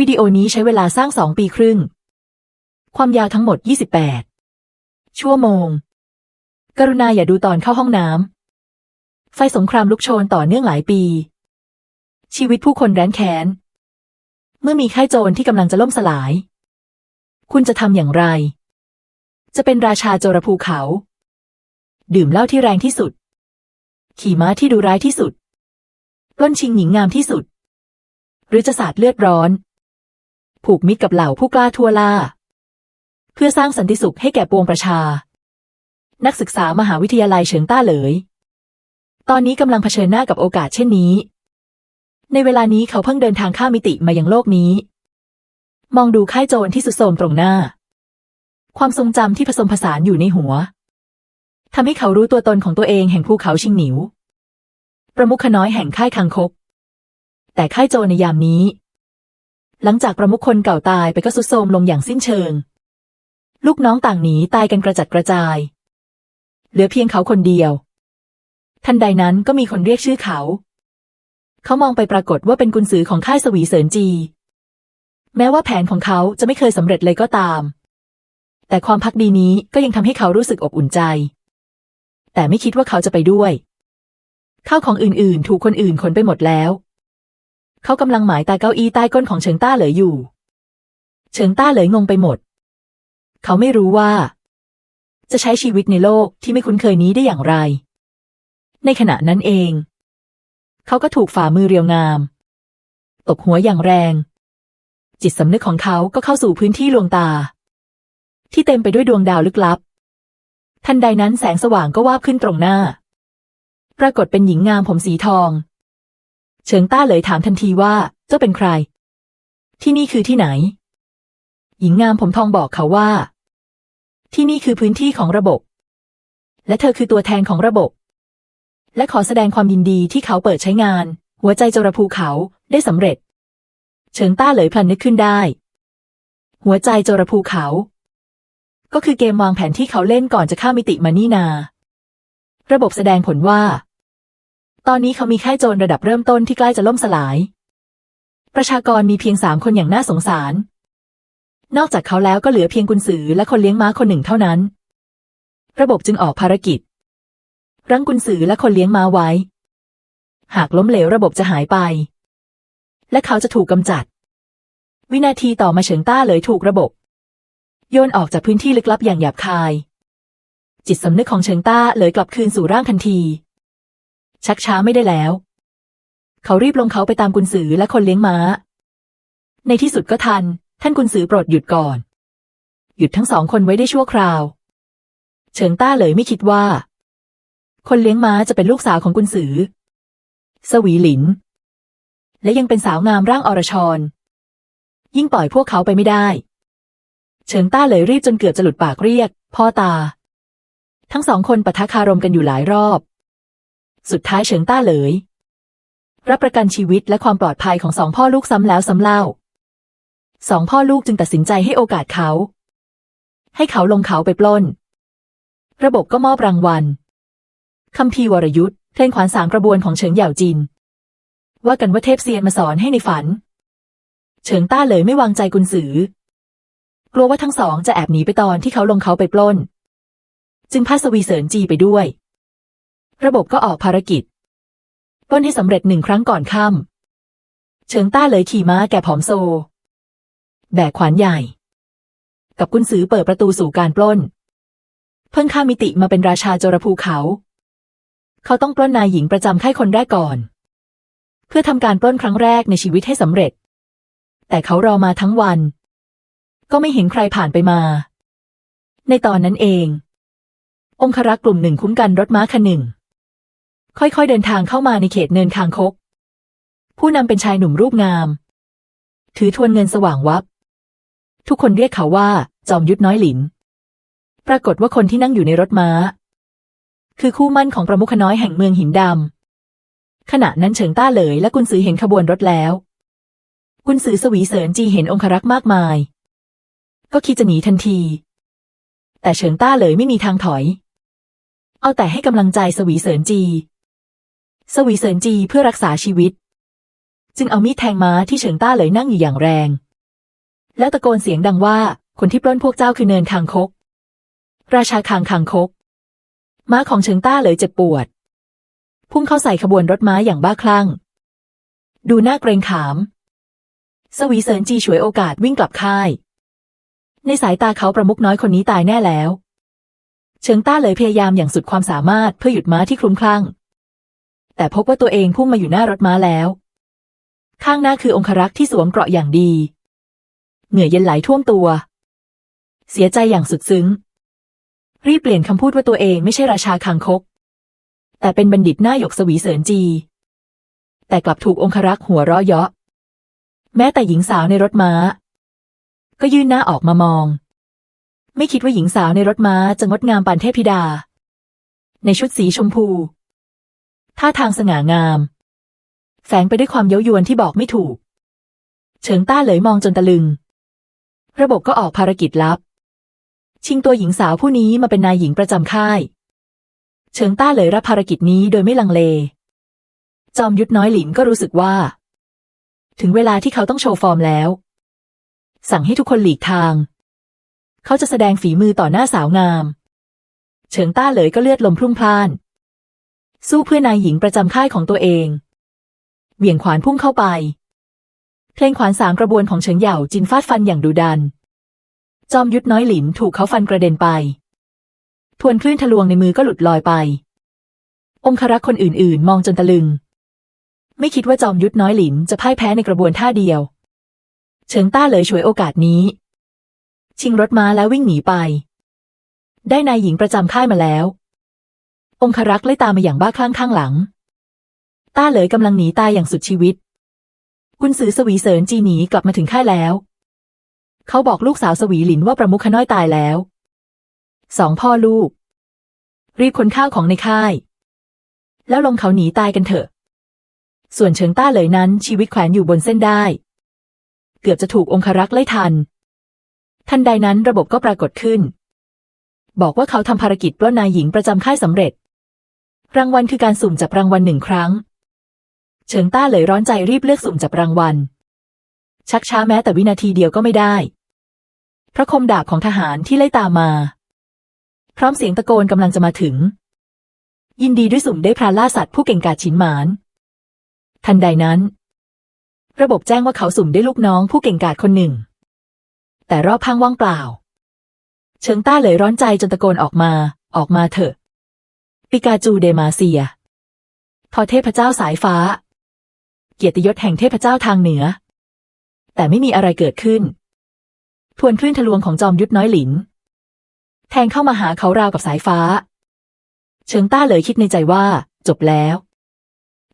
วิดีโอนี้ใช้เวลาสร้างสองปีครึ่ง ความยาวทั้งหมด 28 ชั่วโมง กรุณาอย่าดูตอนเข้าห้องน้ำ ไฟสงครามลุกโชนต่อเนื่องหลายปี ชีวิตผู้คนแร้นแค้น เมื่อมีค่ายโจรที่กำลังจะล่มสลาย คุณจะทำอย่างไร จะเป็นราชาโจรภูเขา ดื่มเหล้าที่แรงที่สุด ขี่ม้าที่ดูร้ายที่สุด ปล้นชิงหญิงงามที่สุด หรือจะสาดเลือดร้อน ผูกมิตรกับเหล่าผู้กล้าทั่วล่า เพื่อสร้างสันติสุขให้แก่ปวงประชา นักศึกษามหาวิทยาลัยเฉิงต้าเหลย ตอนนี้กำลังเผชิญหน้ากับโอกาสเช่นนี้ ในเวลานี้เขาเพิ่งเดินทางข้ามมิติมายังโลกนี้ มองดูค่ายโจรที่สุดโทมตรงหน้า ความทรงจำที่ผสมผสานอยู่ในหัวทำให้เขารู้ตัวตนของตัวเองแห่งภูเขาชิงหนิว ประมุขน้อยแห่งค่ายคังคก แต่ค่ายโจรในยามนี้ หลังจากประมุขคนเก่าตายไปก็สุดโทรมลงอย่างสิ้นเชิง ลูกน้องต่างหนีตายกันกระจัดกระจาย เหลือเพียงเขาคนเดียว ทันใดนั้นก็มีคนเรียกชื่อเขา เขามองไปปรากฏว่าเป็นกุญสือของค่ายสวีเสรินจี แม้ว่าแผนของเขาจะไม่เคยสำเร็จเลยก็ตาม แต่ความพักดีนี้ก็ยังทำให้เขารู้สึกอบอุ่นใจ แต่ไม่คิดว่าเขาจะไปด้วยข้าวของอื่นๆ ถูกคนอื่นขนไปหมดแล้ว เขากำลังหมายตาเก้าอี้ใต้ก้นของเฉิงต้าเหลยอยู่ เฉิงต้าเหลยงงไปหมด เขาไม่รู้ว่า จะใช้ชีวิตในโลกที่ไม่คุ้นเคยนี้ได้อย่างไร ในขณะนั้นเอง เขาก็ถูกฝ่ามือเรียวงาม ตบหัวอย่างแรง จิตสำนึกของเขาก็เข้าสู่พื้นที่ลวงตา ที่เต็มไปด้วยดวงดาวลึกลับ ทันใดนั้นแสงสว่างก็วาบขึ้นตรงหน้า ปรากฏเป็นหญิงงามผมสีทอง เฉิงต้าเลยถามทันทีว่าเจ้าเป็นใคร ที่นี่คือที่ไหน หญิงงามผมทองบอกเขาว่า ที่นี่คือพื้นที่ของระบบ และเธอคือตัวแทนของระบบ และขอแสดงความยินดีที่เขาเปิดใช้งาน หัวใจจระภูเขาได้สำเร็จ เฉิงต้าเลยพลันนึกขึ้นได้ หัวใจจระภูเขา ก็คือเกมวางแผนที่เขาเล่นก่อนจะข้ามมิติมานี่นา ระบบแสดงผลว่า ตอนนี้เขามีค่ายโจรระดับเริ่มต้นที่ใกล้จะล่มสลาย ประชากรมีเพียงสามคนอย่างน่าสงสาร นอกจากเขาแล้วก็เหลือเพียงกุนสือและคนเลี้ยงม้าคนหนึ่งเท่านั้น ระบบจึงออกภารกิจ รั้งกุนสือและคนเลี้ยงม้าไว้ หากล้มเหลวระบบจะหายไป และเขาจะถูกกำจัด วินาทีต่อมาเฉิงต้าเลยถูกระบบ โยนออกจากพื้นที่ลึกลับอย่างหยาบคาย จิตสำนึกของเฉิงต้าเลยกลับคืนสู่ร่างทันที ชักช้าไม่ได้แล้ว เขารีบลงเขาไปตามกุนสือและคนเลี้ยงม้า ในที่สุดก็ทัน ท่านกุนสือโปรดหยุดก่อน หยุดทั้งสองคนไว้ได้ชั่วคราว เฉิงต้าเลยไม่คิดว่า คนเลี้ยงม้าจะเป็นลูกสาวของกุนสือ สวีหลิน และยังเป็นสาวงามร่างอรชร ยิ่งปล่อยพวกเขาไปไม่ได้ เฉิงต้าเลยรีบจนเกือบจะหลุดปากเรียก พ่อตา ทั้งสองคนปะทะคารมกันอยู่หลายรอบ สุดท้ายเฉิงต้าเลย รับประกันชีวิตและความปลอดภัยของสองพ่อลูกซ้ำแล้วซ้ำเล่า สองพ่อลูกจึงตัดสินใจให้โอกาสเขา ให้เขาลงเขาไปปล้น ระบบก็มอบรางวัลคำพีร์วรยุทธ์เพลงขวานสามกระบวนของเฉิงเหย่าจิน ว่ากันว่าเทพเซียนมาสอนให้ในฝัน เฉิงต้าเลยไม่วางใจกุนสือกลัวว่าทั้งสองจะแอบหนีไปตอนที่เขาลงเขาไปปล้น จึงพาสวีเสริญจีไปด้วย ระบบก็ออกภารกิจปล้นให้สำเร็จหนึ่งครั้งก่อนค่ำเฉิงต้าเลยขี่ม้าแก่ผอมโซ แบกขวานใหญ่ กับกุนสือเปิดประตูสู่การปล้น เพิ่งข้ามมิติมาเป็นราชาโจรภูเขา เขาต้องปล้นนายหญิงประจำค่ายคนแรกก่อน เพื่อทำการปล้นครั้งแรกในชีวิตให้สำเร็จ แต่เขารอมาทั้งวัน ก็ไม่เห็นใครผ่านไปมา ในตอนนั้นเอง องครักษ์กลุ่มหนึ่งคุ้มกันรถม้าคันหนึ่ง ค่อยๆเดินทางเข้ามาในเขตเนินคางคก ผู้นำเป็นชายหนุ่มรูปงาม ถือทวนเงินสว่างวับ ทุกคนเรียกเขาว่า จอมยุทธน้อยหลิน ปรากฏว่าคนที่นั่งอยู่ในรถม้า คือคู่มั่นของประมุขน้อยแห่งเมืองหินดำ ขณะนั้นเฉิงต้าเหลยและกุนซือเห็นขบวนรถแล้ว กุนซือสวีเสริญจีเห็นองครักษ์มากมาย ก็คิดจะหนีทันที แต่เฉิงต้าเหลยไม่มีทางถอย เอาแต่ให้กำลังใจสวีเสริญจี สวีเสริญจีเพื่อรักษาชีวิต จึงเอามีดแทงม้าที่เฉิงต้าเหลยนั่งอยู่อย่างแรง แล้วตะโกนเสียงดังว่าคนที่ปล้นพวกเจ้าคือเนินคางคก ราชาคางคางคก ม้าของเฉิงต้าเลยเจ็บปวด พุ่งเข้าใส่ขบวนรถม้าอย่างบ้าคลั่ง ดูหน่าเกรงขาม สวีเซินจีฉวยโอกาสวิ่งกลับค่าย ในสายตาเขาประมุขน้อยคนนี้ตายแน่แล้ว เฉิงต้าเลยพยายามอย่างสุดความสามารถเพื่อหยุดม้าที่คลุ้มคลั่ง แต่พบว่าตัวเองพุ่งมาอยู่หน้ารถม้าแล้ว ข้างหน้าคือองครักษ์ที่สวมเกราะอย่างดี เหงื่อเย็นไหลท่วมตัว เสียใจอย่างสุดซึ้ง รีบเปลี่ยนคำพูดว่าตัวเองไม่ใช่ราชาคางคก แต่เป็นบัณฑิตหน้าหยกสวีเสริญจี แต่กลับถูกองครักษ์หัวเราะเยาะ แม้แต่หญิงสาวในรถม้า ก็ยื่นหน้าออกมามอง ไม่คิดว่าหญิงสาวในรถม้าจะงดงามปานเทพธิดา ในชุดสีชมพู ท่าทางสง่างาม แฝงไปด้วยความเย้ายวนที่บอกไม่ถูก เฉิงต้าเหลยมองจนตะลึง ระบบก็ออกภารกิจลับ ชิงตัวหญิงสาวผู้นี้มาเป็นนายหญิงประจำค่าย เฉิงต้าเหลยรับภารกิจนี้โดยไม่ลังเล จอมยุทธน้อยหลินก็รู้สึกว่า ถึงเวลาที่เขาต้องโชว์ฟอร์มแล้ว สั่งให้ทุกคนหลีกทาง เขาจะแสดงฝีมือต่อหน้าสาวงาม เฉิงต้าเหลยก็เลือดลมพรุ่งพล่าน สู้เพื่อนายหญิงประจำค่ายของตัวเอง เหวี่ยงขวานพุ่งเข้าไป เพลงขวานสามกระบวนของเฉิงเหย่าจินฟาดฟันอย่างดุดัน จอมยุทธน้อยหลินถูกเขาฟันกระเด็นไป ทวนคลื่นทะลวงในมือก็หลุดลอยไป องครักษ์คนอื่นๆ มองจนตะลึง ไม่คิดว่าจอมยุทธน้อยหลินจะพ่ายแพ้ในกระบวนท่าเดียว เฉิงต้าเลยฉวยโอกาสนี้ ชิงรถม้าแล้ววิ่งหนีไป ได้นายหญิงประจำค่ายมาแล้ว องครักษ์ไล่ตามมาอย่างบ้าคลั่งข้างหลัง ต้าเหลยกำลังหนีตายอย่างสุดชีวิตกุนซือสวีเสริญจีหนีกลับมาถึงค่ายแล้ว เขาบอกลูกสาวสวีหลินว่าประมุขขน้อยตายแล้ว สองพ่อลูก รีบขนข้าวของในค่าย แล้วลงเขาหนีตายกันเถอะ ส่วนเฉิงต้าเหลยนั้นชีวิตแขวนอยู่บนเส้นได้ เกือบจะถูกองครักษ์ไล่ทัน ทันใดนั้นระบบก็ปรากฏขึ้นบอกว่าเขาทำภารกิจปล้นนายหญิงประจำค่ายสำเร็จ รางวัลคือการสุ่มจับรางวัลหนึ่งครั้ง เฉิงต้าเหลยร้อนใจรีบเลือกสุ่มจับรางวัล ชักช้าแม้แต่วินาทีเดียวก็ไม่ได้ พระคมดาบของทหารที่ไล่ตามมา พร้อมเสียงตะโกนกำลังจะมาถึง ยินดีด้วยสุ่มได้พรานล่าสัตว์ผู้เก่งกาจฉินหมาน ทันใดนั้น ระบบแจ้งว่าเขาสุ่มได้ลูกน้องผู้เก่งกาจคนหนึ่ง แต่รอบพังว่างเปล่า เฉิงต้าเลยร้อนใจจนตะโกนออกมา ออกมาเถอะ ปิกาจูเดมาเซียพอเทพเจ้าสายฟ้า เกียรติยศแห่งเทพเจ้าทางเหนือ แต่ไม่มีอะไรเกิดขึ้น ทวนคลื่นทะลวงของจอมยุทธน้อยหลิน แทงเข้ามาหาเขาราวกับสายฟ้าเฉิงต้าเลยคิดในใจว่า จบแล้ว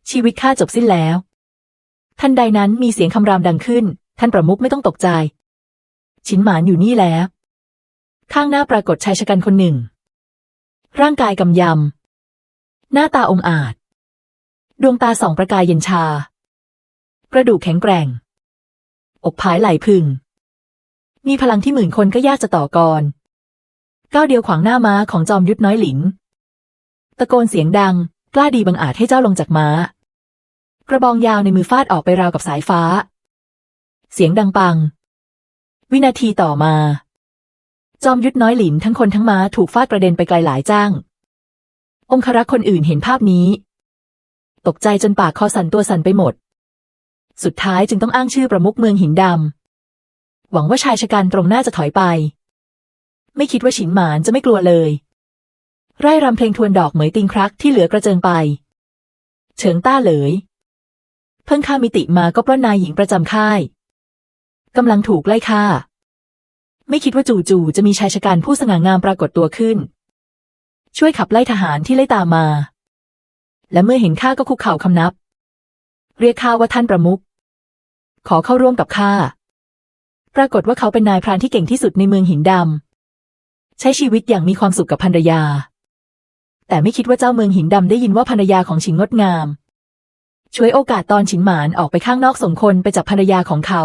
ชีวิตข้าจบสิ้นแล้ว ทันใดนั้นมีเสียงคำรามดังขึ้น ท่านประมุขไม่ต้องตกใจ ชิ้นหมานอยู่นี่แล้ว ข้างหน้าปรากฏชายชะกันคนหนึ่ง ร่างกายกำยำ หน้าตาองอาจ ดวงตาสองประกายเย็นชา กระดูกแข็งแกร่ง อกผายไหลพึง มีพลังที่หมื่นคนก็ยากจะต่อกรก้าวเดียวขวางหน้าม้าของจอมยุทธน้อยหลินตะโกนเสียงดัง กล้าดีบังอาจให้เจ้าลงจากม้า กระบองยาวในมือฟาดออกไปราวกับสายฟ้า เสียงดังปัง วินาทีต่อมา จอมยุทธน้อยหลินทั้งคนทั้งม้าถูกฟาดกระเด็นไปไกลหลายจ้าง องครักษ์คนอื่นเห็นภาพนี้ ตกใจจนปากคอสั่นตัวสั่นไปหมด สุดท้ายจึงต้องอ้างชื่อประมุขเมืองหินดำ หวังว่าชายชะกันตรงหน้าจะถอยไป ไม่คิดว่าฉินหมานจะไม่กลัวเลย ไร่รำเพลงทวนดอกเหมยติงครักที่เหลือกระเจิงไป เฉิงต้าเหลย เพิ่งข้ามิติมาก็ปล้นนายหญิงประจำค่ายกำลังถูกไล่ฆ่า ไม่คิดว่าจู่ๆจะมีชายชะกันผู้สง่างามปรากฏตัวขึ้น ช่วยขับไล่ทหารที่ไล่ตามมา และเมื่อเห็นข้าก็คุกเข่าคำนับ เรียกข้าว่าท่านประมุขขอเข้าร่วมกับข้า ปรากฏว่าเขาเป็นนายพรานที่เก่งที่สุดในเมืองหินดำ ใช้ชีวิตอย่างมีความสุขกับภรรยา แต่ไม่คิดว่าเจ้าเมืองหินดำได้ยินว่าภรรยาของฉิงงดงาม ช่วยโอกาสตอนฉินหมานออกไปข้างนอกส่งคนไปจับภรรยาของเขา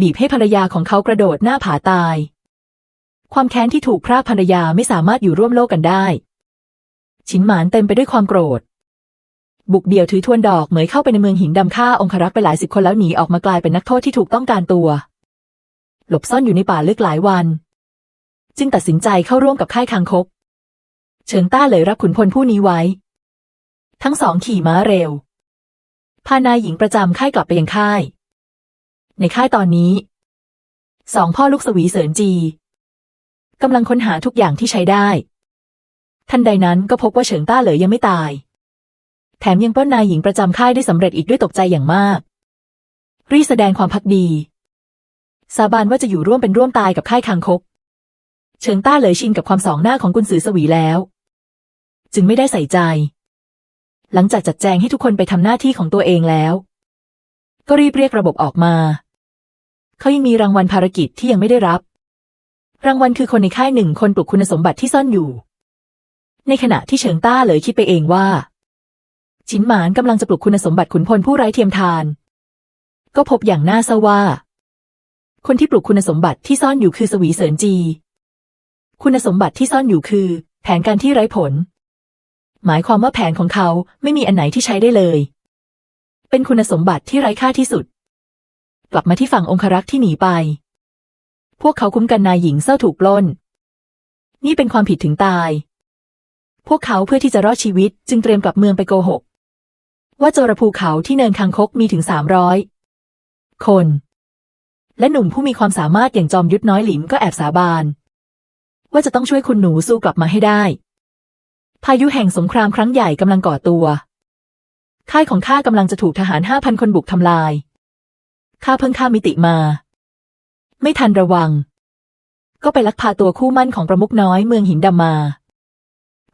บีบให้ภรรยาของเขากระโดดหน้าผาตาย ความแค้นที่ถูกพรากภรรยาไม่สามารถอยู่ร่วมโลกกันได้ฉินหมานเต็มไปด้วยความโกรธ บุกเดี่ยวถือทวนดอกเหมยเข้าไปในเมืองหินดำฆ่าองครักษ์ไปหลายสิบคนแล้วหนีออกมากลายเป็นนักโทษที่ถูกต้องการตัว หลบซ่อนอยู่ในป่าลึกหลายวัน จึงตัดสินใจเข้าร่วมกับค่ายคางคก เฉิงต้าเลยรับขุนพลผู้นี้ไว้ ทั้งสองขี่ม้าเร็ว พานายหญิงประจำค่ายกลับไปยังค่าย ในค่ายตอนนี้สองพ่อลูกสวีเสริญจี กำลังค้นหาทุกอย่างที่ใช้ได้ ทันใดนั้นก็พบว่าเฉิงต้าเหลยยังไม่ตาย แถมยังปล้นนายหญิงประจำค่ายได้สำเร็จอีกด้วยตกใจอย่างมาก รีแสดงความพักดี สาบานว่าจะอยู่ร่วมเป็นร่วมตายกับค่ายคางคก เฉิงต้าเหลยชินกับความสองหน้าของกุนซือสวีแล้ว จึงไม่ได้ใส่ใจ หลังจากจัดแจงให้ทุกคนไปทำหน้าที่ของตัวเองแล้ว ก็รีบเรียกระบบออกมา เขายังมีรางวัลภารกิจที่ยังไม่ได้รับ รางวัลคือคนในค่ายหนึ่งคนปลุกคุณสมบัติที่ซ่อนอยู่ ในขณะที่เฉิงต้าเหลยคิดไปเองว่า ชินหมานกำลังจะปลุกคุณสมบัติขุนพลผู้ไร้เทียมทาน ก็พบอย่างน่าเศร้าว่า คนที่ปลุกคุณสมบัติที่ซ่อนอยู่คือสวีเสริญจี คุณสมบัติที่ซ่อนอยู่คือ แผนการที่ไร้ผล หมายความว่าแผนของเขาไม่มีอันไหนที่ใช้ได้เลย เป็นคุณสมบัติที่ไร้ค่าที่สุด กลับมาที่ฝั่งองครักษ์ที่หนีไป พวกเขาคุ้มกันนายหญิงเศร้าถูกปล้น นี่เป็นความผิดถึงตาย พวกเขาเพื่อที่จะรอดชีวิต จึงเตรียมกลับเมืองไปโกหก ว่าโจรภูเขาที่เนินคังคกมีถึงสามร้อยคน และหนุ่มผู้มีความสามารถอย่างจอมยุทธน้อยหลิมก็แอบสาบาน ว่าจะต้องช่วยคุณหนูสู้กลับมาให้ได้ พายุแห่งสงครามครั้งใหญ่กำลังก่อตัว ค่ายของข้ากำลังจะถูกทหารห้าพันคนบุกทำลายข้าเพิ่งข้ามมิติมา ไม่ทันระวัง ก็ไปลักพาตัวคู่มั่นของประมุขน้อยเมืองหินดำมา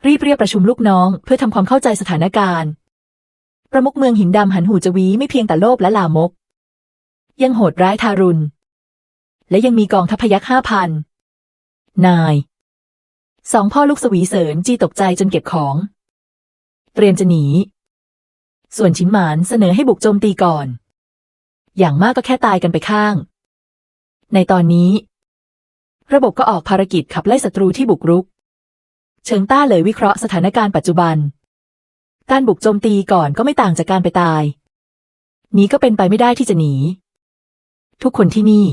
รีบเรียกประชุมลูกน้อง เพื่อทำความเข้าใจสถานการณ์ ประมุขเมืองหินดำหันหูจวีไม่เพียงแต่โลภและลามก ยังโหดร้ายทารุณ และยังมีกองทัพพยักห้าพันนายสองพ่อลูกสวีเสริญจีตกใจจนเก็บของ เตรียมจะหนี ส่วนชินหมานเสนอให้บุกโจมตีก่อน อย่างมากก็แค่ตายกันไปข้าง ในตอนนี้ ระบบก็ออกภารกิจขับไล่ศัตรูที่บุกรุก เฉิงต้าเลยวิเคราะห์สถานการณ์ปัจจุบัน การบุกโจมตีก่อนก็ไม่ต่างจากการไปตาย นี้ก็เป็นไปไม่ได้ที่จะหนี ทุกคนที่นี่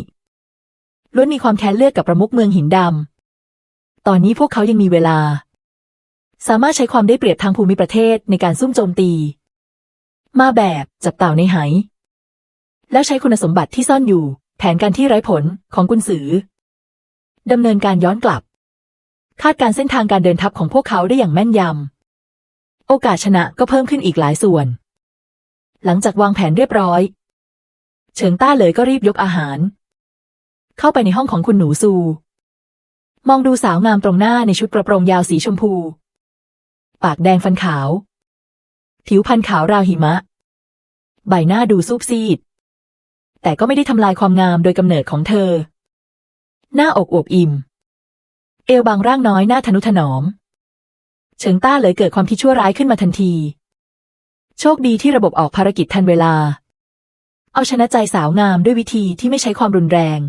ล้วนมีความแค้นเลือดกับประมุขเมืองหินดำ ตอนนี้พวกเขายังมีเวลา สามารถใช้ความได้เปรียบทางภูมิประเทศในการซุ่มโจมตี มาแบบจับเต่าในไหแล้วใช้คุณสมบัติที่ซ่อนอยู่ ผนการที่ไร้ผลของกุนซือดำเนินการย้อนกลับ คาดการเส้นทางการเดินทัพของพวกเขาได้อย่างแม่นยำ โอกาสชนะก็เพิ่มขึ้นอีกหลายส่วน หลังจากวางแผนเรียบร้อย เฉิงต้าเลยก็รีบยกอาหาร เข้าไปในห้องของคุณหนูซู มองดูสาวงามตรงหน้าในชุดกระโปรงยาวสีชมพู ปากแดงฟันขาว ผิวพรรณขาวราวหิมะ ใบหน้าดูซูบซีด แต่ก็ไม่ได้ทำลายความงามโดยกำเนิดของเธอ หน้าอกอวบอิ่ม เอวบางร่างน้อยหน้าทนุถนอม เฉิงต้าเลยเกิดความคิดชั่วร้ายขึ้นมาทันที โชคดีที่ระบบออกภารกิจทันเวลา เอาชนะใจสาวงามด้วยวิธีที่ไม่ใช้ความรุนแรง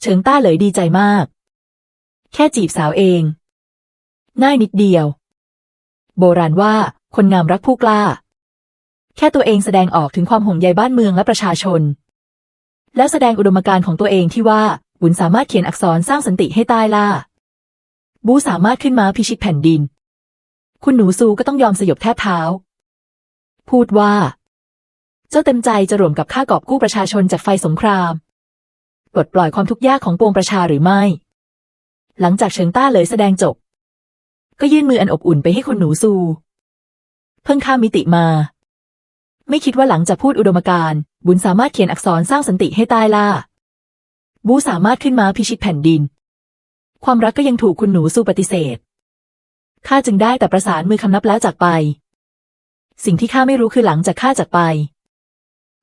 เฉิงต้าเลยดีใจมาก แค่จีบสาวเองง่ายนิดเดียว โบราณว่าคนงามรักผู้กล้า แค่ตัวเองแสดงออกถึงความห่วงใยบ้านเมืองและประชาชน แล้วแสดงอุดมการณ์ของตัวเองที่ว่าบุญสามารถเขียนอักษรสร้างสันติให้ใต้ล่า บูสามารถขึ้นมาพิชิตแผ่นดิน คุณหนูซูก็ต้องยอมสยบแทบเท้า พูดว่า เจ้าเต็มใจจะรวมกับข้ากอบกู้ประชาชนจากไฟสงครามปลดปล่อยความทุกข์ยากของปวงประชาหรือไม่ หลังจากเฉิงต้าเลยแสดงจบ ก็ยื่นมืออันอบอุ่นไปให้คุณหนูซู เพิ่งข้ามมิติมา ไม่คิดว่าหลังจากพูดอุดมการณ์ บุญสามารถเขียนอักษรสร้างสันติให้ใต้ล่า บูสามารถขึ้นมาพิชิตแผ่นดิน ความรักก็ยังถูกคุณหนูซูปฏิเสธ ข้าจึงได้แต่ประสานมือคำนับแล้วจากไป สิ่งที่ข้าไม่รู้คือหลังจากข้าจากไป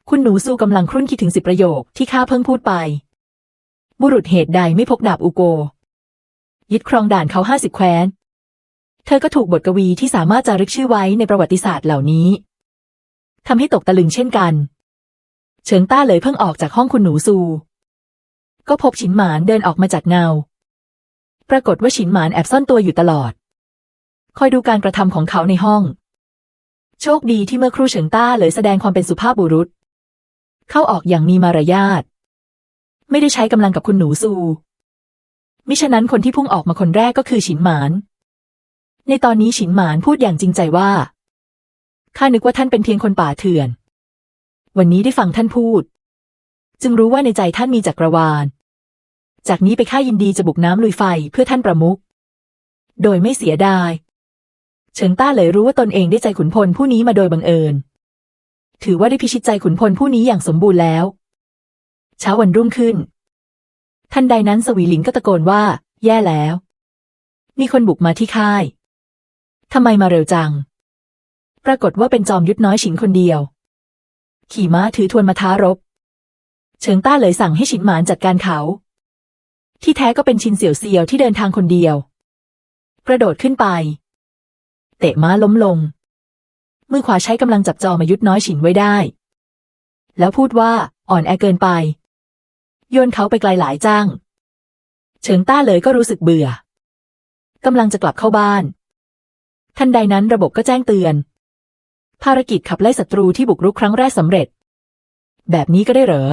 คุณหนูซูกำลังครุ่นคิดถึงสิบประโยคที่ข้าเพิ่งพูดไป บุรุษเหตุใดไม่พกดาบอูโก ยึดครองด่านเขาห้าสิบแคว้น เธอก็ถูกบทกวีที่สามารถจารึกชื่อไว้ในประวัติศาสตร์เหล่านี้ ทำให้ตกตะลึงเช่นกัน เฉิงต้าเลยเพิ่งออกจากห้องคุณหนูซู ก็พบฉินหมานเดินออกมาจากเงา ปรากฏว่าฉินหมานแอบซ่อนตัวอยู่ตลอด คอยดูการกระทำของเขาในห้อง โชคดีที่เมื่อครูเฉิงต้าเลยแสดงความเป็นสุภาพบุรุษ เข้าออกอย่างมีมารยาท ไม่ได้ใช้กำลังกับคุณหนูซู มิฉะนั้นคนที่พุ่งออกมาคนแรกก็คือฉินหมาน ในตอนนี้ฉินหมานพูดอย่างจริงใจว่า ข้านึกว่าท่านเป็นเพียงคนป่าเถื่อน วันนี้ได้ฟังท่านพูด จึงรู้ว่าในใจท่านมีจักรวาล จากนี้ไปข้ายินดีจะบุกน้ำลุยไฟเพื่อท่านประมุข โดยไม่เสียดาย เฉิงต้าเลยรู้ว่าตนเองได้ใจขุนพลผู้นี้มาโดยบังเอิญ ถือว่าได้พิชิตใจขุนพลผู้นี้อย่างสมบูรณ์แล้ว เช้าวันรุ่งขึ้น ทันใดนั้นสวีหลิงก็ตะโกนว่า แย่แล้ว มีคนบุกมาที่ค่ายทำไมมาเร็วจัง ปรากฏว่าเป็นจอมยุทธน้อยฉินคนเดียว ขี่ม้าถือทวนมาท้ารบ เฉิงต้าเลยสั่งให้ฉินหมานจัดการเขา ที่แท้ก็เป็นชินเสี่ยวเซียวที่เดินทางคนเดียว กระโดดขึ้นไป เตะม้าล้มลง มือขวาใช้กำลังจับจอมายุทธน้อยฉินไว้ได้ แล้วพูดว่าอ่อนแอเกินไป โยนเขาไปไกลหลายจ้าง เฉิงต้าเลยก็รู้สึกเบื่อกำลังจะกลับเข้าบ้าน ทันใดนั้นระบบก็แจ้งเตือน ภารกิจขับไล่ศัตรูที่บุกรุกครั้งแรกสำเร็จ แบบนี้ก็ได้เหรอ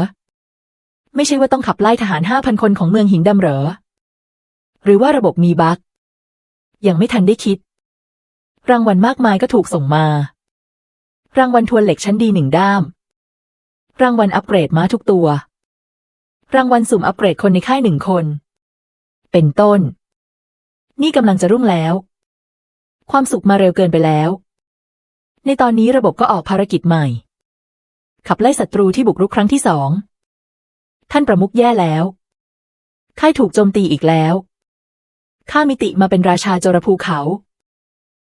ไม่ใช่ว่าต้องขับไล่ทหารห้าพันคนของเมืองหินดำเหรอ หรือว่าระบบมีบั๊กยังไม่ทันได้คิด รางวัลมากมายก็ถูกส่งมา รางวัลทวนเหล็กชั้นดีหนึ่งด้าม รางวัลอัปเกรดม้าทุกตัว รางวัลสุ่มอัปเกรดคนในค่ายหนึ่งคน เป็นต้น นี่กำลังจะรุ่งแล้ว ความสุขมาเร็วเกินไปแล้ว ในตอนนี้ระบบก็ออกภารกิจใหม่ ขับไล่ศัตรูที่บุกรุกครั้งที่สอง ท่านประมุขแย่แล้วค่ายถูกโจมตีอีกแล้วข้ามิติมาเป็นราชาจรภูเขา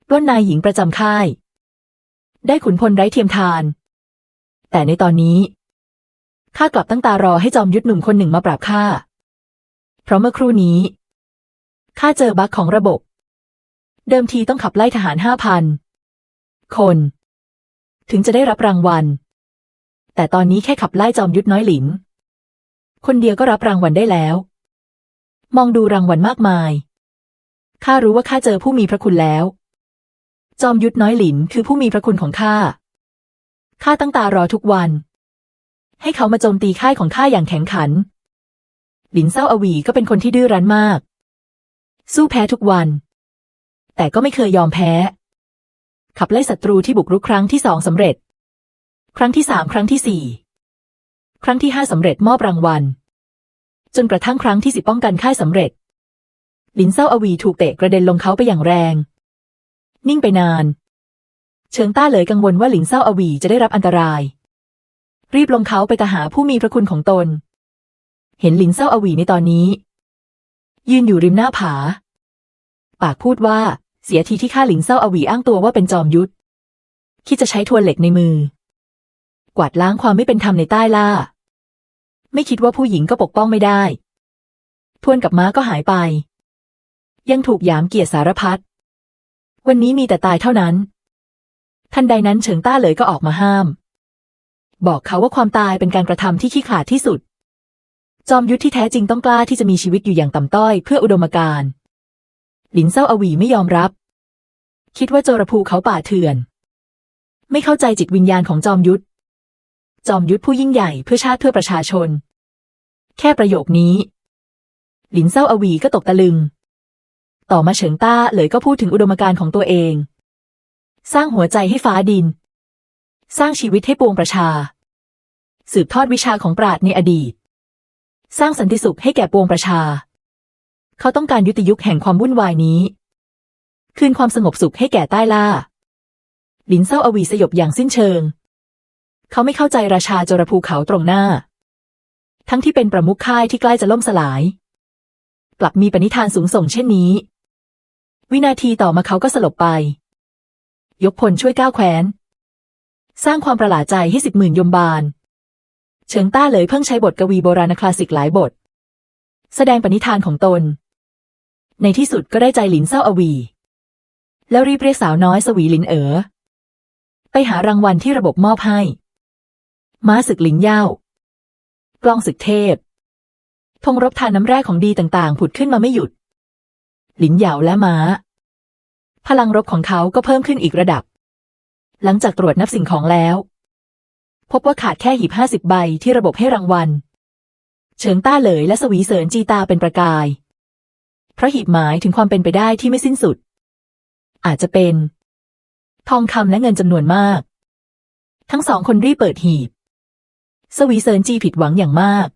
ปล้นนายหญิงประจำค่าย ได้ขุนพลไร้เทียมทาน แต่ในตอนนี้ข้ากลับตั้งตารอให้จอมยุทธหนุ่มคนหนึ่งมาปราบข้า เพราะเมื่อครู่นี้ข้าเจอบั๊กของระบบ เดิมทีต้องขับไล่ทหารห้าพัน คน ถึงจะได้รับรางวัล แต่ตอนนี้แค่ขับไล่จอมยุทธน้อยหลิน คนเดียวก็รับรางวัลได้แล้ว มองดูรางวัลมากมายข้ารู้ว่าข้าเจอผู้มีพระคุณแล้ว จอมยุทธน้อยหลินคือผู้มีพระคุณของข้า ข้าตั้งตารอทุกวัน ให้เขามาโจมตีค่ายของข้าอย่างแข็งขัน หลินเศร้าอวีก็เป็นคนที่ดื้อรั้นมาก สู้แพ้ทุกวัน แต่ก็ไม่เคยยอมแพ้ ขับไล่ศัตรูที่บุกรุกครั้งที่สองสำเร็จ ครั้งที่สามครั้งที่สี่ครั้งที่ห้าสำเร็จมอบรางวัล จนกระทั่งครั้งที่สิบป้องกันค่ายสำเร็จ ลินเศร้าอวีถูกเตะกระเด็นลงเขาไปอย่างแรง นิ่งไปนานเฉิงต้าเลยกังวลว่าหลินเศร้าอวีจะได้รับอันตราย รีบลงเขาไปตหาผู้มีพระคุณของตน เห็นหลินเศร้าอวีในตอนนี้ ยืนอยู่ริมหน้าผา ปากพูดว่า เสียทีที่ข้าหลินเศร้าอวีอ้างตัวว่าเป็นจอมยุทธคิดจะใช้ทวนเหล็กในมือ กวาดล้างความไม่เป็นธรรมในใต้ล่า ไม่คิดว่าผู้หญิงก็ปกป้องไม่ได้ ทวนกับม้าก็หายไป ยังถูกหยามเกียรสารพัดวันนี้มีแต่ตายเท่านั้น ทันใดนั้นเฉิงต้าเลยก็ออกมาห้าม บอกเขาว่าความตายเป็นการกระทำที่ขี้ขลาดที่สุด จอมยุทธที่แท้จริงต้องกล้าที่จะมีชีวิตอยู่อย่างต่ำต้อยเพื่ออุดมการณ์ หลินเศร้าอวีไม่ยอมรับ คิดว่าโจรภูเขาป่าเถื่อน ไม่เข้าใจจิตวิญญาณของจอมยุทธ จอมยุทธผู้ยิ่งใหญ่เพื่อชาติเพื่อประชาชน แค่ประโยคนี้ หลินเศร้าอวีก็ตกตะลึง ต่อมาเฉิงต้าเลยก็พูดถึงอุดมการณ์ของตัวเอง สร้างหัวใจให้ฟ้าดิน สร้างชีวิตให้ปวงประชา สืบทอดวิชาของปราดในอดีต สร้างสันติสุขให้แก่ปวงประชา เขาต้องการยุติยุคแห่งความวุ่นวายนี้ คืนความสงบสุขให้แก่ใต้ล่าหลินเศร้าอวีสยบอย่างสิ้นเชิง เขาไม่เข้าใจราชาจรภูเขาตรงหน้า ทั้งที่เป็นประมุขค่ายที่ใกล้จะล่มสลาย กลับมีปณิธานสูงส่งเช่นนี้ วินาทีต่อมาเขาก็สลบไป ยกพลช่วยก้าวแคว้น สร้างความประหลาดใจให้สิบหมื่นยมบาลเฉิงต้าเลยเพิ่งใช้บทกวีโบราณคลาสสิกหลายบท แสดงปณิธานของตน ในที่สุดก็ได้ใจหลินเศร้าอวี แล้วรีบเรียกสาวน้อยสวีหลินเอ๋อ ไปหารางวัลที่ระบบมอบให้ ม้าศึกหลินเย่ากล้องศึกเทพธงรบทานน้ำแร่ของดีต่างๆ ผุดขึ้นมาไม่หยุด หลินเหยาและม้า พลังรบของเขาก็เพิ่มขึ้นอีกระดับ หลังจากตรวจนับสิ่งของแล้ว พบว่าขาดแค่หีบห้าสิบใบที่ระบบให้รางวัล เฉิงต้าเหลยและสวีเสรินจีตาเป็นประกาย ราะหีบหมายถึงความเป็นไปได้ที่ไม่สิ้นสุด อาจจะเป็น ทองคำและเงินจำนวนมาก ทั้งสองคนรีบเปิดหีบ สวีเสรินจีผิดหวังอย่างมาก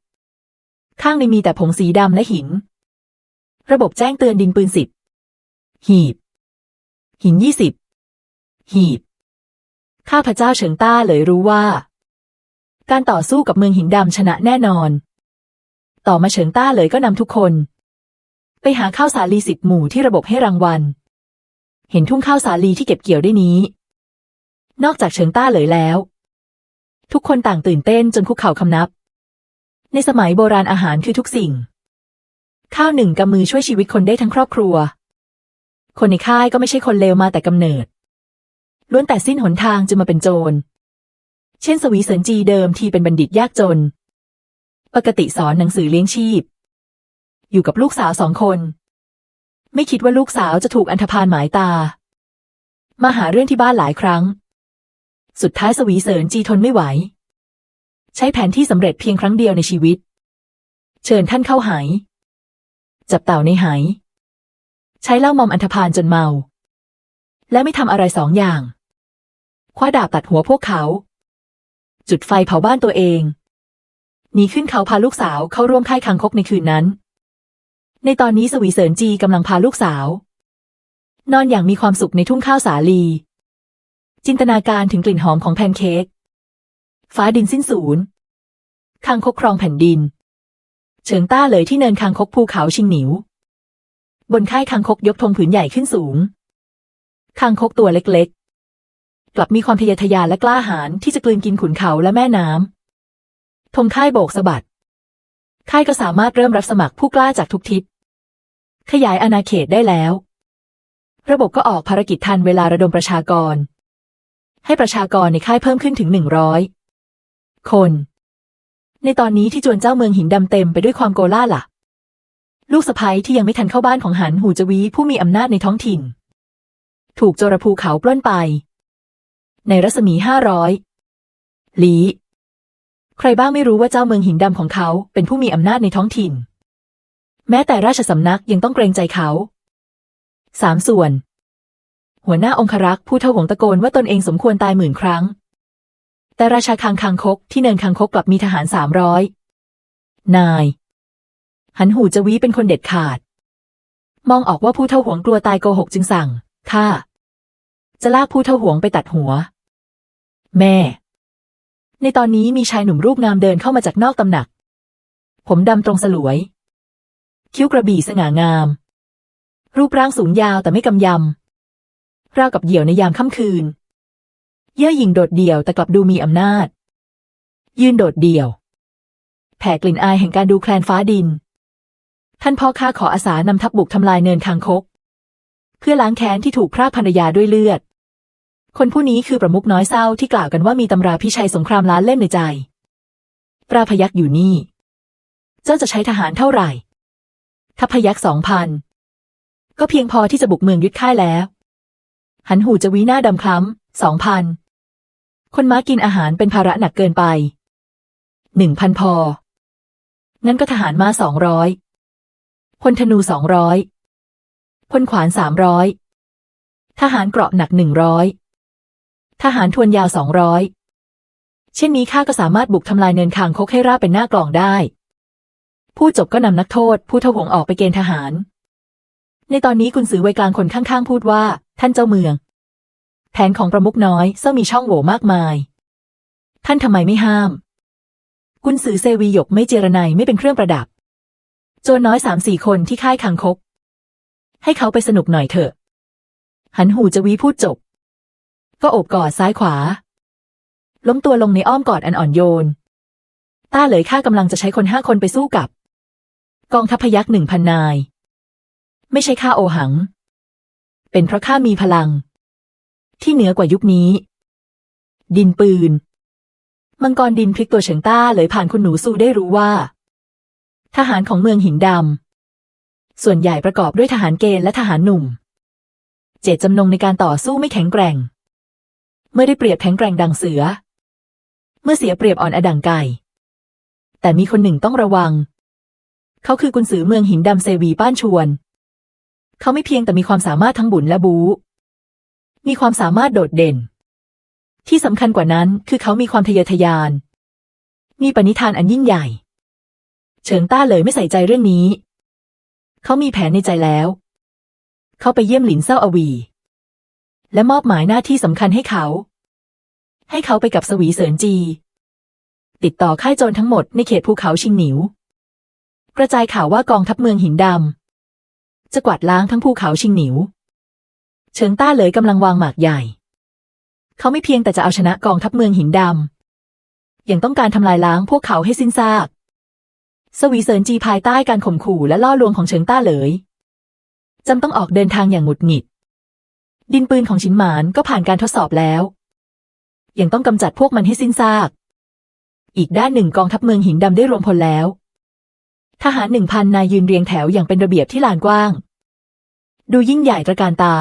ข้างในมีแต่ผงสีดำและหิน ระบบแจ้งเตือนดินปืนสิบ หีบ หินยี่สิบ หีบ ข้าพเจ้าเฉิงต้าเลยรู้ว่า การต่อสู้กับเมืองหินดำชนะแน่นอน ต่อมาเฉิงต้าเลยก็นำทุกคน ไปหาข้าวสาลีสิบหมู่ที่ระบบให้รางวัล เห็นทุ่งข้าวสาลีที่เก็บเกี่ยวได้นี้ นอกจากเฉิงต้าเลยแล้ว ทุกคนต่างตื่นเต้นจนคุกเข่าคำนับ ในสมัยโบราณอาหารคือทุกสิ่ง ข้าวหนึ่งกำมือช่วยชีวิตคนได้ทั้งครอบครัว คนในค่ายก็ไม่ใช่คนเลวมาแต่กำเนิด ล้วนแต่สิ้นหนทางจึงมาเป็นโจร เช่นสวีเสินจีเดิมทีเป็นบัณฑิตยากจน ปกติสอนหนังสือเลี้ยงชีพ อยู่กับลูกสาวสองคน ไม่คิดว่าลูกสาวจะถูกอันธพาลหมายตา มาหาเรื่องที่บ้านหลายครั้ง สุดท้ายสวีเสรินจีทนไม่ไหว ใช้แผนที่สำเร็จเพียงครั้งเดียวในชีวิต เชิญท่านเข้าหาย จับเต่าในหาย ใช้เหล้ามอมอันธพาลจนเมา และไม่ทำอะไรสองอย่าง คว้าดาบตัดหัวพวกเขา จุดไฟเผาบ้านตัวเองหนีขึ้นเขาพาลูกสาวเข้าร่วมค่ายคังคกในคืนนั้น ในตอนนี้สวีเสรินจีกำลังพาลูกสาว นอนอย่างมีความสุขในทุ่งข้าวสาลี จินตนาการถึงกลิ่นหอมของแพนเค้กฟ้าดินสิ้นสูญคังคกครองแผ่นดิน เฉิงต้าเลยที่เนินคังคกภูเขาชิงหนิว บนค่ายคังคกยกธงผืนใหญ่ขึ้นสูงคังคกตัวเล็กๆ กลับมีความทะเยอทะยานและกล้าหาญที่จะกลืนกินขุนเขาและแม่น้ำธงค่ายโบกสะบัด ค่ายก็สามารถเริ่มรับสมัครผู้กล้าจากทุกทิศ ขยายอาณาเขตได้แล้ว ระบบก็ออกภารกิจทันเวลาระดมประชากร ให้ประชากรในค่ายเพิ่มขึ้นถึงหนึ่งร้อยคน ในตอนนี้ที่จวนเจ้าเมืองหินดำเต็มไปด้วยความโกล่าล่ะ ลูกสะใภ้ที่ยังไม่ทันเข้าบ้านของหันหูจวีผู้มีอำนาจในท้องถิ่น ถูกโจรภูเขาปล้นไป ในรัศมีห้าร้อยลี้ ใครบ้างไม่รู้ว่าเจ้าเมืองหินดำของเขาเป็นผู้มีอำนาจในท้องถิ่น แม้แต่ราชสำนักยังต้องเกรงใจเขาสามส่วน หัวหน้าองครักษ์ผู้เท่าหงตะโกนว่าตนเองสมควรตายหมื่นครั้ง แต่ราชาคังคังคกที่เนินคังคกกลับมีทหารสามร้อยนาย หันหูจวีเป็นคนเด็ดขาด มองออกว่าผู้เท่าหวงกลัวตายโกหกจึงสั่งข้าจะลากผู้เท่าหวงไปตัดหัว แม่ ในตอนนี้มีชายหนุ่มรูปงามเดินเข้ามาจากนอกตำหนัก ผมดำตรงสลวย คิ้วกระบี่สง่างาม รูปร่างสูงยาวแต่ไม่กำยำราวกับเหยี่ยวในยามค่ำคืน เย่อหยิ่งโดดเดี่ยวแต่กลับดูมีอำนาจ ยืนโดดเดี่ยว แผ่กลิ่นอายแห่งการดูแคลนฟ้าดิน ท่านพ่อข้าขออาสานำทัพบุกทำลายเนินคางคก เพื่อล้างแค้นที่ถูกพรากภรรยาด้วยเลือด คนผู้นี้คือประมุขน้อยเศร้าที่กล่าวกันว่ามีตำราพิชัยสงครามล้านเล่มในใจ ปราพยักษ์อยู่นี่ เจ้าจะใช้ทหารเท่าไหร่ทัพพยักษ์สองพัน ก็เพียงพอที่จะบุกเมืองยึดค่ายแล้ว หันหูจะวีหน้าดำคล้ำสองพัน คนม้ากินอาหารเป็นภาระหนักเกินไปหนึ่งพันพอ งั้นก็ทหารมาสองร้อยพลธนูสองร้อยพลขวานสามร้อยทหารเกราะหนักหนึ่งร้อย ทหารทวนยาวสองร้อยเช่นนี้ข้าก็สามารถบุกทำลายเนินคางคกให้ราบเป็นหน้ากลองได้ ผู้จบก็นำนักโทษ ผู้ทหวงออกไปเกณฑ์ทหาร ในตอนนี้กุนซือวัยกลางคนข้างๆ พูดว่า ท่านเจ้าเมือง แผนของประมุขน้อยเศร้ามีช่องโหว่มากมาย ท่านทำไมไม่ห้าม กุนซือเซวีหยกไม่เจรไนไม่เป็นเครื่องประดับ โจรน้อยสามสี่คนที่ค่ายคังคก ให้เขาไปสนุกหน่อยเถอะ หันหูจะวีพูดจบ ก็โอบกอดซ้ายขวา ล้มตัวลงในอ้อมกอดอันอ่อนโยน ต้าเหลยข้ากำลังจะใช้คนห้าคนไปสู้กับ กองทัพพยักหนึ่งพันนาย ไม่ใช่ข้าโอหัง เป็นเพราะข้ามีพลัง ที่เหนือกว่ายุคนี้ ดินปืน มังกรดินพลิกตัวเฉิงต้าเลยผ่านคุณหนูสู้ได้รู้ว่า ทหารของเมืองหินดำส่วนใหญ่ประกอบด้วยทหารเกณฑ์และทหารหนุ่ม เจตจำนงในการต่อสู้ไม่แข็งแกร่ง เมื่อได้เปรียบแข็งแกร่งดังเสือ เมื่อเสียเปรียบอ่อนอดังไก่ แต่มีคนหนึ่งต้องระวัง เขาคือกุนซือเมืองหินดำเซวีป้านชวน เขาไม่เพียงแต่มีความสามารถทั้งบุญและบูมีความสามารถโดดเด่น ที่สำคัญกว่านั้นคือเขามีความทะเยอทะยาน มีปณิธานอันยิ่งใหญ่ เฉิงต้าเลยไม่ใส่ใจเรื่องนี้ เขามีแผนในใจแล้ว เขาไปเยี่ยมหลินเซาอวี และมอบหมายหน้าที่สำคัญให้เขา ให้เขาไปกับสวีเสินจี ติดต่อค่ายโจรทั้งหมดในเขตภูเขาชิงหนิว กระจายข่าวว่ากองทัพเมืองหินดำจะกวาดล้างทั้งภูเขาชิงหนิว เฉิงต้าเลยกำลังวางหมากใหญ่ เขาไม่เพียงแต่จะเอาชนะกองทัพเมืองหินดำยังต้องการทำลายล้างพวกเขาให้สิ้นซากสวีเซินจีภายใต้การข่มขู่และล่อลวงของเฉิงต้าเหลยจำต้องออกเดินทางอย่างหงุดหงิด ดินปืนของชินหมานก็ผ่านการทดสอบแล้ว ยังต้องกำจัดพวกมันให้สิ้นซาก อีกด้านหนึ่งกองทัพเมืองหินดำได้รวมพลแล้ว ทหารหนึ่งพันนายยืนเรียงแถวอย่างเป็นระเบียบที่ลานกว้าง ดูยิ่งใหญ่ตระการตา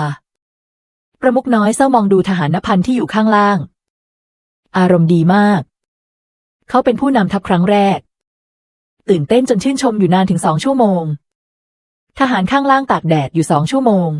ประมุขน้อยเศร้ามองดูทหารนพันที่อยู่ข้างล่าง อารมณ์ดีมาก เขาเป็นผู้นำทัพครั้งแรก ตื่นเต้นจนชื่นชมอยู่นานถึงสองชั่วโมง ทหารข้างล่างตากแดดอยู่สองชั่วโมง